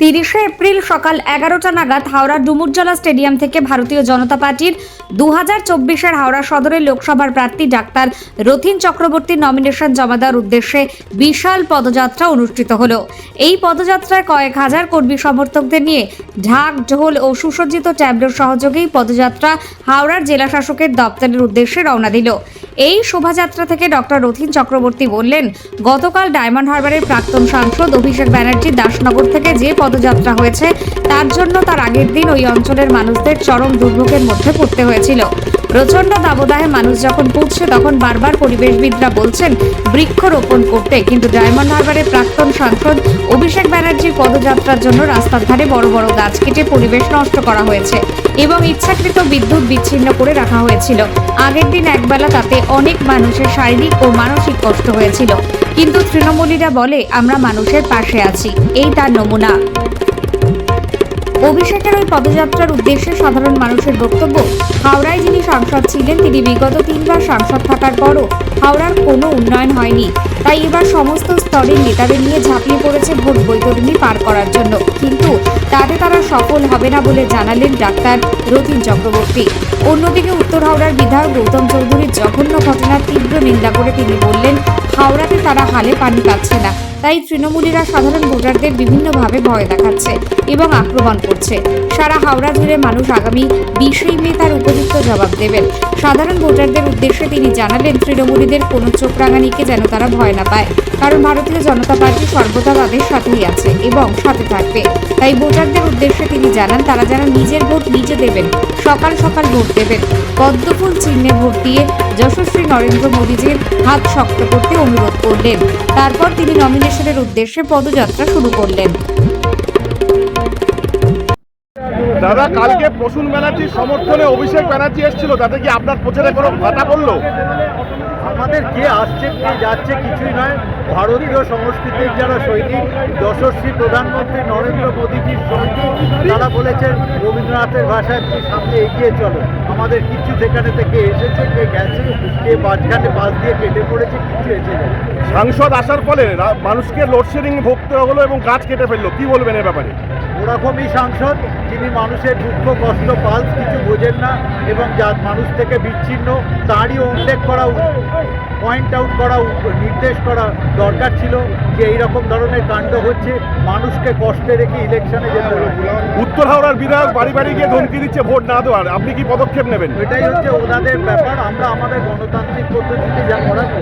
তিরিশে এপ্রিল সকাল এগারোটা নাগাদ হাওড়া ডুমুরজলা স্টেডিয়াম থেকে ভারতীয় জনতা পার্টির দু হাজার চব্বিশের হাওড়া সদরের লোকসভার প্রার্থী ডাক্তার রথিন চক্রবর্তীর নমিনেশন জমা দেওয়ার উদ্দেশ্যে বিশাল পদযাত্রা অনুষ্ঠিত হলো। এই পদযাত্রায় কয়েক হাজার কর্মী সমর্থকদের নিয়ে ঢাক, ঢোল ও সুসজ্জিত ট্যাবলোর সহযোগেই পদযাত্রা হাওড়ার জেলা শাসকের দপ্তরের উদ্দেশ্যে রওনা দিল। এই শোভাযাত্রা থেকে ডক্টর রথিন চক্রবর্তী বললেন, গতকাল ডায়মন্ড হারবারের প্রাক্তন সাংসদ অভিষেক ব্যানার্জি দাসনগর থেকে যে পদযাত্রা হয়েছে, তার জন্য তার আগের দিন ওই অঞ্চলের মানুষদের চরম দুর্ভোগের মধ্যে পড়তে হয়েছিল। প্রচণ্ড দাবদাহে মানুষ যখন পুড়ছে, তখন বারবার পরিবেশবিদরা বলছেন, বৃক্ষরোপণ করতে। কিন্তু ডায়মন্ড হারবারের প্রাক্তন সাংসদ অভিষেক ব্যানার্জির পদযাত্রার জন্য রাস্তার ধারে বড় বড় গাছ কেটে পরিবেশ নষ্ট করা হয়েছে এবং ইচ্ছাকৃত বিদ্যুৎ বিচ্ছিন্ন করে রাখা হয়েছিল। আগের দিন একবেলা তাতে অনেক মানুষের শারীরিক ও মানসিক কষ্ট হয়েছিল। কিন্তু তৃণমূলীরা বলে, আমরা মানুষের পাশে আছি। এই তার নমুনা। অভিষেকের ওই পদযাত্রার উদ্দেশ্যে সাধারণ মানুষের বক্তব্য, হাওড়ায় যিনি সাংসদ ছিলেন, তিনি বিগত তিনবার সাংসদ থাকার পরও হাওড়ার কোনো উন্নয়ন হয়নি। তাই এবার সমস্ত স্তরের নেতাদের নিয়ে ঝাঁপিয়ে পড়েছে ভোট বৈতরণী পার করার জন্য। কিন্তু তাতে তারা সফল হবে না বলে জানালেন ডাক্তার রতিন চক্রবর্তী। অন্যদিকে উত্তর হাওড়ার বিধায়ক গৌতম চৌধুরীর জঘন্য ঘটনার তীব্র নিন্দা করে তিনি বললেন, হাওড়াতে তারা হালে পানি পাচ্ছে না। তাই তৃণমূলীরা সাধারণ ভোটারদের বিভিন্নভাবে ভয় দেখাচ্ছে এবং আক্রমণ করছে। সারা হাওড়া জুড়ে মানুষ আগামী বিশেই মে তার উপযুক্ত জবাব দেবেন। সাধারণ ভোটারদের উদ্দেশ্যে তিনি জানালেন, তৃণমূলীদের কোনো চোখ রাঙানিকে যেন তারা ভয় না পায়। কারণ ভারতীয় জনতা পার্টি সর্বদা তাদের সাথেই আছে এবং সাথে থাকবে। তাই ভোটারদের উদ্দেশ্যে তিনি জানান, তারা যেন নিজের ভোট নিজে দেবেন, সকাল সকাল ভোট দেবেন। পদ্মফুল চিহ্নে ভোট দিয়ে যশস্বী নরেন্দ্র মোদীজির হাত শক্ত করতে অনুরোধ করলেন। তারপর তিনি নমিনেশনের উদ্দেশ্যে পদযাত্রা শুরু করলেন। দাদা কালকে প্রসূন ব্যানার্জির সমর্থনে অভিষেক ব্যানার্জি এসেছিল তাতে কি আপনার প্রচারে কোনো ভাটা পড়ল? আমাদের কে আসছে কে যাচ্ছে কিছুই নয়। ভারতীয় সংস্কৃতির যারা সৈনিক যশস্বী প্রধানমন্ত্রী নরেন্দ্র মোদীজির সৈনিক তারা বলেছেন রবীন্দ্রনাথের ভাষায় তুমি সামনে এগিয়ে চলো। আমাদের কিছু সেখানে থেকে এসেছে কে গেছে কে মাঝখানে বাস দিয়ে কেটে পড়েছে কিছু এসে সাংসদ আসার ফলে মানুষকে লোডশেডিং ভুগতে হলো এবং গাছ কেটে ফেলল কি বলবেন এ ব্যাপারে? ওরকমই সাংসদ যিনি মানুষের দুঃখ কষ্ট পালস কিছু বোঝেন না এবং যা মানুষ থেকে বিচ্ছিন্ন তারই উল্লেখ করা পয়েন্ট আউট করা নির্দেশ করা দরকার ছিল যে এইরকম ধরনের কাণ্ড হচ্ছে মানুষকে কষ্টে রেখে ইলেকশনে যেতে উত্তর হাওড়ার বিধায়ক বাড়ি বাড়ি গিয়ে ধমকি দিচ্ছে ভোট না দেওয়ার। আপনি কি পদক্ষেপ নেবেন? এটাই হচ্ছে ওনাদের ব্যাপার আমরা আমাদের গণতান্ত্রিক পদ্ধতিতে যা করব।